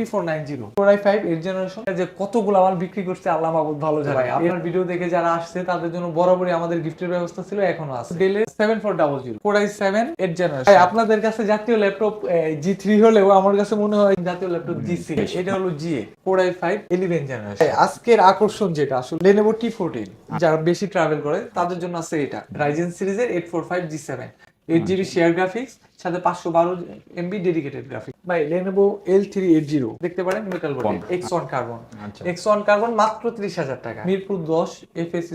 T four nine zero. Four I five eight generation যে কতগুলো আমার বিক্রি করছে আল্লাহ ভালো জানে। আপনার ভিডিও দেখে যারা আসছে তাদের জন্য বরাবরই আমাদের গিফটের ব্যবস্থা ছিল এখনও আছে। ডেলের seven four double zero four I seven eight generation আপনাদের কাছে জাতীয় ল্যাপটপ জি থ্রি হলেও আমার কাছে মনে হয় জাতীয় ল্যাপটপ জি সিক্স এটা হলো G A four I five eleven generation আজকের আকর্ষণ যেটা আসলে লেনেভো টি ফোরটিন যারা বেশি ট্রাভেল করে তাদের জন্য আছে এটা রাইজেন সিরিজের eight four five G seven eight GB share graphics সাথে পাঁচশো বারো এমবি ডেডিকেটেড গ্রাফিক্স ভাই দেখতে পারেন? Metal body X one carbon আচ্ছা। এক্স ওয়ান কার্বন মাত্র ত্রিশ হাজার টাকা। মিরপুর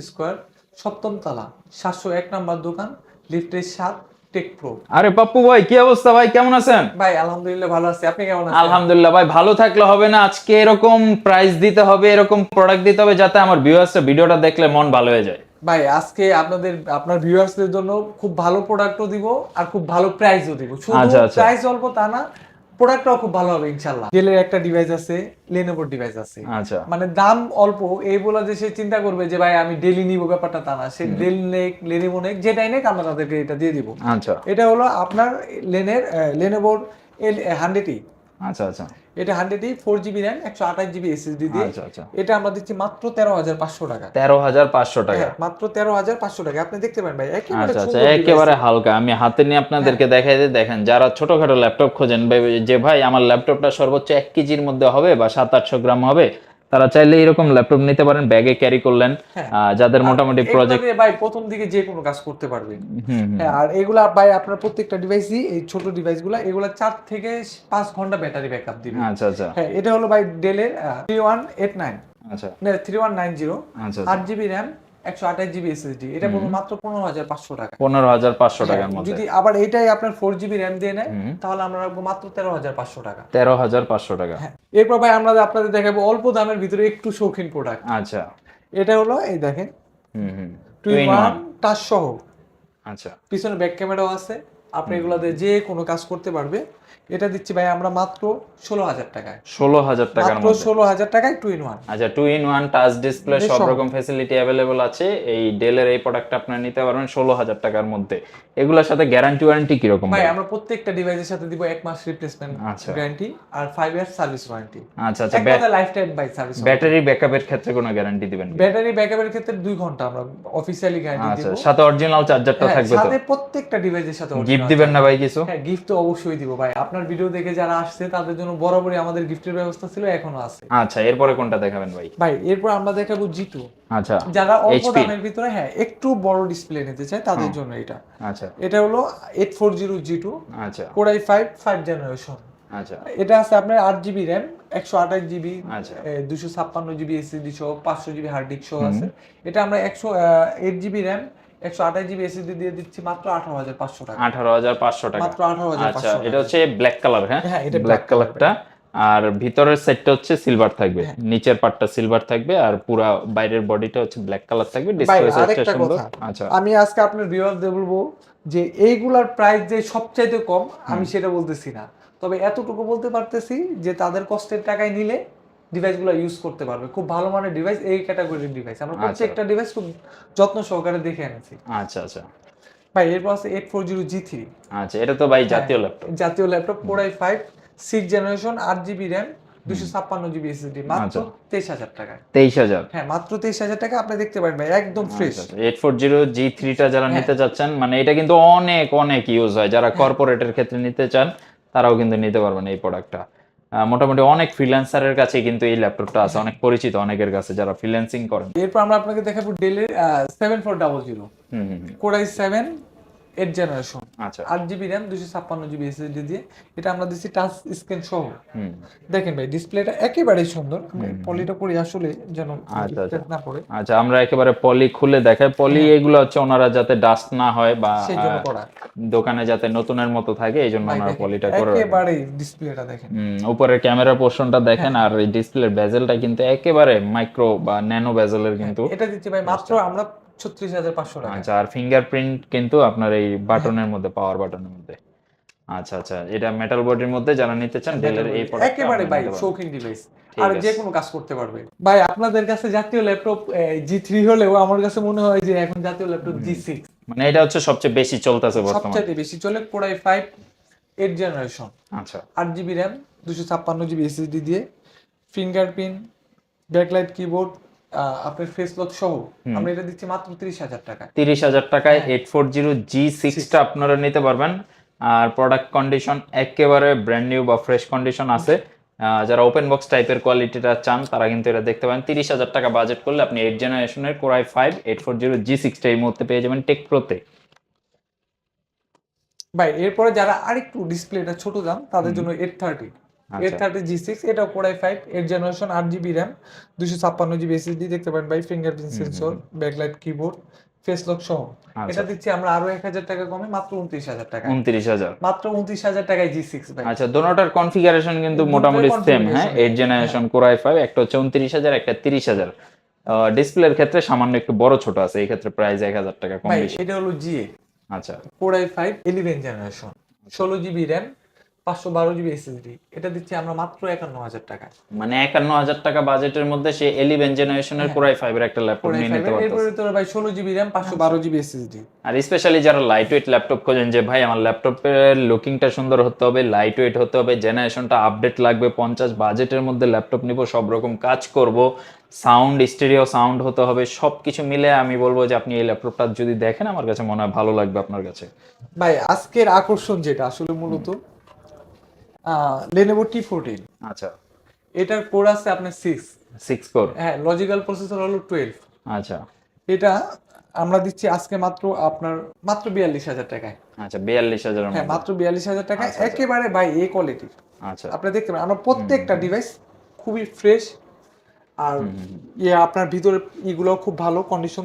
স্কোয়ার সপ্তম তলা সাতশো এক নাম্বার দোকান লিফটের সাত টেক প্রো আরে পাপ্পু ভাই কি অবস্থা ভাই? কেমন আছেন? ভাই আলহামদুলিল্লাহ ভালো আছি। আপনি কেমন আছেন? আলহামদুলিল্লাহ ভাই ভালো থাকলে হবে না। আজকে এরকম প্রাইস দিতে হবে এরকম প্রোডাক্ট দিতে হবে যাতে আমার ভিউয়ার্সরা ভিডিওটা দেখলে মন ভালো হয়ে যায়। ভাই আজকে আপনাদের আপনার ভিউয়ার্সদের জন্য খুব ভালো প্রোডাক্টও দিব আর খুব ভালো প্রাইসও দিব। শুধু আচ্ছা, আচ্ছা। প্রাইস অল্প তা না প্রোডাক্টটাও খুব ভালো হবে ইনশাল্লাহ ডেলের একটা ডিভাইস আছে লেনোভোর ডিভাইস আছে। আচ্ছা। মানে দাম অল্প এই বলা যে সে চিন্তা করবে যে ভাই আমি ডেলি নিব ব্যাপারটা তা না। সে ডেল নেক লেনোভো নেক যেটাই নেক আমরা তাদেরকে এটা দিয়ে দিব। আচ্ছা। এটা হলো আপনার লেনের লেনোভোর এল হান্ড্রেডই আচ্ছা আচ্ছা। এটা হান্ড্রেড এই ফোর জিবি র্যাম একশো আঠাশ জিবি এসএসডি দিয়ে। আচ্ছা আচ্ছা। এটা আমরা দিচ্ছি মাত্র তেরো হাজার পাঁচশো টাকা। তেরো হাজার পাঁচশো টাকা। হ্যাঁ, মাত্র তেরো হাজার পাঁচশো টাকা। আপনি দেখতে পারেন ভাই একেবারে আচ্ছা আচ্ছা একেবারে হালকা। আমি হাতে নিয়ে আপনাদেরকে দেখাই দিয়ে দেখেন যারা ছোটখাটো ল্যাপটপ খোঁজেন ভাই- যে ভাই আমার ল্যাপটপটা সর্বোচ্চ এক কেজির মধ্যে হবে বা সাত আটশো গ্রাম হবে। তারা চাইলে এরকম ল্যাপটপ নিতে পারেন ব্যাগে ক্যারি করলেন হ্যাঁ। যাদের মোটামুটি প্রজেক্ট ভাই প্রথম দিকে যে কোনো কাজ করতে পারবেন। হ্যাঁ আর এগুলা ভাই আপনার প্রত্যেকটা ডিভাইসই এই ছোট ডিভাইসগুলো এগুলা 4 থেকে 5 ঘণ্টা ব্যাটারি ব্যাকআপ দিবে। আচ্ছা আচ্ছা। হ্যাঁ এটা হলো ভাই ডেলের থ্রি ওয়ান এইট নাইন আচ্ছা। থ্রি ওয়ান নাইন জিরো আচ্ছা 8 জিবি র্যাম একশো আঠাশ জিবি এসএসডি এটা বলব মাত্র পনেরো হাজার পাঁচশো টাকা। পনেরো হাজার পাঁচশো টাকার মধ্যে। যদি আবার এটাই আপনার ফোর জিবি র্যাম দিয়ে নেয় তাহলে আমরা রাখব মাত্র তেরো হাজার পাঁচশো টাকা। তেরো হাজার পাঁচশো টাকা। হ্যাঁ এরপর ভাই আমরা আপনাদের দেখাবো অল্প দামের ভিতরে একটু শৌখিন প্রোডাক্ট আচ্ছা। এটা হলো এই দেখেন। হুম হুম। টু Two ওয়ান টাচ সহ। আচ্ছা। পিছনে ব্যাক ক্যামেরাও আছে। আপনি এগুলোতে যে কোনো কাজ করতে পারবে। এটা দিচ্ছি ভাই আমরা মাত্র ষোলো হাজার টাকায়। ষোলো হাজার টাকার মাত্র মধ্যে। ষোলো হাজার টাকায় টু ইন ওয়ান আচ্ছা two in one touch display সব। রকম ফেসিলিটি অ্যাভেলেবল আছে। এই ডেলের এই প্রোডাক্টটা আপনারা নিতে পারবেন ষোলো হাজার টাকার মধ্যে। এগুলোর সাথে গ্যারান্টি ওয়ারেন্টি কীরকম ভাই আমরা প্রত্যেকটা ডিভাইসের সাথে দিব এক মাস রিপ্লেসমেন্ট আচ্ছা। গ্যারান্টি আর ফাইভ ইয়ার সার্ভিস ওয়ারেন্টি আচ্ছা আচ্ছা life time by service battery ব্যাকআপের ক্ষেত্রে কোনো গ্যারান্টি দিবেন? ব্যাটারি ব্যাকআপের ক্ষেত্রে দুই ঘণ্টা আমরা অফিসিয়ালি গ্যারান্টি আচ্ছা দিব। সাথে অরিজিনাল চার্জারটা হ্যাঁ, থাকবে সাথে প্রত্যেকটা ডিভাইসের সাথে দিবেন না ভাই কিছু? হ্যাঁ গিফট তো অবশ্যই দিব ভাই। আপনার ভিডিও দেখে যারা আসছে তাদের জন্য বরাবরই আমাদের গিফটের ব্যবস্থা ছিল এখনও আছে। আচ্ছা এরপরে কোনটা দেখাবেন ভাই? ভাই এরপর আমরা দেখাবো জিটু আচ্ছা যারা অল্প দামের ভিতরে হ্যাঁ একটু বড় ডিসপ্লে নিতে চায় তাদের জন্য এটা। আচ্ছা। এটা হলো eight four zero G two আচ্ছা core i five five generation আচ্ছা। এটা আছে আপনার আট জিবি র্যাম একশো আঠাশ জিবি আচ্ছা। দুশো ছাপ্পান্ন জিবি এসএসডি সহ পাঁচশো জিবি হার্ড ডিস্ক সহ আছে। এটা আমরা একশো এইট জিবি র্যাম একশো আঠাশ জিবি এসএসডি দিয়ে দিচ্ছি মাত্র আঠারো হাজার পাঁচশো টাকা। আঠারো হাজার পাঁচশো টাকা। মাত্র আঠারো হাজার আচ্ছা এটা হচ্ছে ব্ল্যাক কালার হ্যাঁ? হ্যাঁ, এটা ব্ল্যাক কালারটা আর ভিতরের সেটটা হচ্ছে সিলভার থাকবে। নিচের পার্টটা সিলভার থাকবে আর পুরা বাইরের বডিটা হচ্ছে ব্ল্যাক কালার থাকবে। ডিসপ্লে সাইজটা সুন্দর আচ্ছা। আমি আজকে আপনার ভিউয়ারদের বলব যে এইগুলার প্রাইস যে সবচাইতে কম আমি সেটা বলতেছি না। তবে এতটুকু বলতে পারতেছি যে তাদের কষ্টের টাকায় নিলে ডিভাইসগুলো ইউজ করতে পারবে। খুব ভালো মানের ডিভাইস এই ক্যাটাগরির ডিভাইস আমরা প্রত্যেকটা ডিভাইস খুব যত্ন সহকারে দেখে এনেছি। আচ্ছা আচ্ছা। ভাই এরপর আছে eight four zero G three আচ্ছা এটা তো ভাই জাতীয় ল্যাপটপ জাতীয় laptop four i five six generation আট জিবি র্যাম দুশো ছাপ্পান্ন জিবি এসএসডি মাত্র আচ্ছা। তেইশ হাজার টাকায়। তেইশ হাজার। হ্যাঁ মাত্র তেইশ হাজার টাকা আপনি দেখতে পারেন ভাই একদম fresh eight four zero G থ্রিটা যারা হ্যাঁ। নিতে চাচ্ছেন মানে এটা কিন্তু অনেক অনেক ইউজ হয়। যারা কর্পোরেটের ক্ষেত্রে নিতে চান তারাও কিন্তু নিতে পারবেন এই প্রোডাক্টটা মোটামুটি অনেক ফ্রিল্যান্সারের কাছে কিন্তু এই ল্যাপটপটা আছে অনেক পরিচিত অনেকের কাছে যারা ফ্রিল্যান্সিং করেন এরপর আমরা আপনাকে দেখাবো ডেলের seven four double zero. Core i seven eight generation আচ্ছা। আট জিবি র্যাম দুশো ছাপ্পান্ন জিবি এসএসডি দিয়ে এটা আমরা দিচ্ছি টাচ স্ক্রিন সহ। দেখেন ভাই ডিসপ্লেটা একেবারেই সুন্দর। পলিটা করি আসলে যেন আচ্ছা, আচ্ছা। না পড়ে। আচ্ছা আমরা একেবারে পলি খুলে দেখাই। পলি এগুলো হচ্ছে ওনারা যাতে ডাস্ট না হয় বা দোকানে যাতে নতুনের মতো থাকে এই জন্য ওনারা পলিটা করে। একেবারেই ডিসপ্লেটা দেখেন। হুম, উপরের ক্যামেরা পোর্শনটা দেখেন হ্যাঁ। আর এই ডিসপ্লের বেজেলটা কিন্তু একেবারে মাইক্রো বা ন্যানো বেজেলের কিন্তু এটা দিচ্ছি ভাই মাত্র আমরা ছত্রিশ হাজার পাঁচশো টাকা। আচ্ছা আর ফিঙ্গারপ্রিন্ট কিন্তু আপনার এই বাটনের মধ্যে পাওয়ার বাটনের মধ্যে। আচ্ছা আচ্ছা এটা মেটাল বডির মধ্যে যারা নিতে চান ডেলের এই একেবারে ভাই শৌখিন ডিভাইস আর। যে কোনো কাজ করতে পারবে। ভাই আপনাদের কাছে জাতীয় ল্যাপটপ জি থ্রি হলেও আমার কাছে মনে হয় যে এখন জাতীয় ল্যাপটপ জি সিক্স মানে এটা হচ্ছে সবচেয়ে বেশি চলতেছে বর্তমানে। সবচাইতে বেশি চলে কোরাই ফাইভ এইট জেনারেশন আচ্ছা। আট জিবি র্যাম দুশো ছাপ্পান্ন জিবি এসএসডি দিয়ে ফিঙ্গারপ্রিন্ট ব্যাকলাইট কিবোর্ড আপনার ফেস লক সহ আমরা এটা দিচ্ছি মাত্র তিরিশ হাজার টাকা তিরিশ হাজার টাকায়। এইট ফোর জিরো জি সিক্সটা আপনারা নিতে পারবেন। আর প্রোডাক্ট কন্ডিশন একেবারে ব্র্যান্ড নিউ বা ফ্রেশ কন্ডিশন আছে। যারা ওপেন বক্স টাইপের কোয়ালিটিটা চান তারা কিন্তু এটা দেখতে পারেন। তিরিশ হাজার টাকা বাজেট করলে আপনি এইট জেনারেশনের core i five eight four zero G সিক্সটা এই মুহূর্তে পেয়ে যাবেন টেক প্রোতে ভাই এরপরে যারা আরেকটু ডিসপ্লেটা ছোট দাম তাদের জন্য এইট থার্টি আচ্ছা। থার্টি জি সিক্স এটা core i five eight generation আট জিবি র্যাম দুশো ছাপ্পান্ন জিবি এসএসডি দেখতে পারেন ভাই fingerprint sensor backlight keyboard face lock সহ। আচ্ছা। এটা দিচ্ছি আমরা আরও এক হাজার টাকা কমে মাত্র উনত্রিশ হাজার টাকা উনত্রিশ হাজার। মাত্র উনত্রিশ হাজার টাকায় জি সিক্স ভাই। আচ্ছা দোনোটার কনফিগারেশন কিন্তু মোটামুটি সেম হ্যাঁ? এইট জেনারেশন কোরাই ফাইভ একটা হচ্ছে উনত্রিশ হাজার একটা তিরিশ হাজার। ডিসপ্লের ক্ষেত্রে সামান্য একটু বড় ছোট আছে এই ক্ষেত্রে প্রাইস এক হাজার টাকা কম বেশি। এটা হলো জিএ আচ্ছা। Four i five eleven generation ষোলো জিবি র্যাম পাঁচশো বারো জিবি এসএসডি। এটা দিচ্ছি আমরা মাত্র একান্ন হাজার টাকা মানে একান্ন হাজার টাকা বাজেটের মধ্যে সে এলিভেন জেনারেশনের কোরাই ফাইভের একটা ল্যাপটপ নিয়ে নিতে পারতেছে। এরপরে তোর ভাই ষোলো জিবি র্যাম পাঁচশো বারো জিবি এসএসডি। আর স্পেশালি যারা লাইট ওয়েট ল্যাপটপ খোঁজেন যে ভাই আমার ল্যাপটপের লুকিংটা সুন্দর হতে হবে লাইট ওয়েট হতে হবে জেনারেশনটা আপডেট লাগবে পঞ্চাশ বাজেটের মধ্যে ল্যাপটপ নিব সব রকম কাজ করব সাউন্ড স্টেরিও সাউন্ড হতে হবে সব কিছু মিলে আমি বলব যে আপনি এই ল্যাপটপটা যদি দেখেন আমার কাছে মনে হয় ভালো লাগবে আপনার কাছে। ভাই আজকের আকর্ষণ যেটা আসলে মূলত লেনেভো টি ফোরটিন আচ্ছা। এটার কোর আছে আপনার সিক্স সিক্স কোর হ্যাঁ লজিক্যাল প্রসেসর হলো টুয়েলভ আচ্ছা। এটা আমরা দিচ্ছি আজকে মাত্র আপনার মাত্র বিয়াল্লিশ হাজার টাকায়। আচ্ছা বিয়াল্লিশ হাজারের হ্যাঁ মাত্র বিয়াল্লিশ হাজার টাকায় একেবারে ভাই এ কোয়ালিটির আচ্ছা। আপনি দেখতে পারেন আমরা প্রত্যেকটা ডিভাইস খুবই ফ্রেশ আর ইয়ে আপনার ভিতরে ইগুলো খুব ভালো কন্ডিশন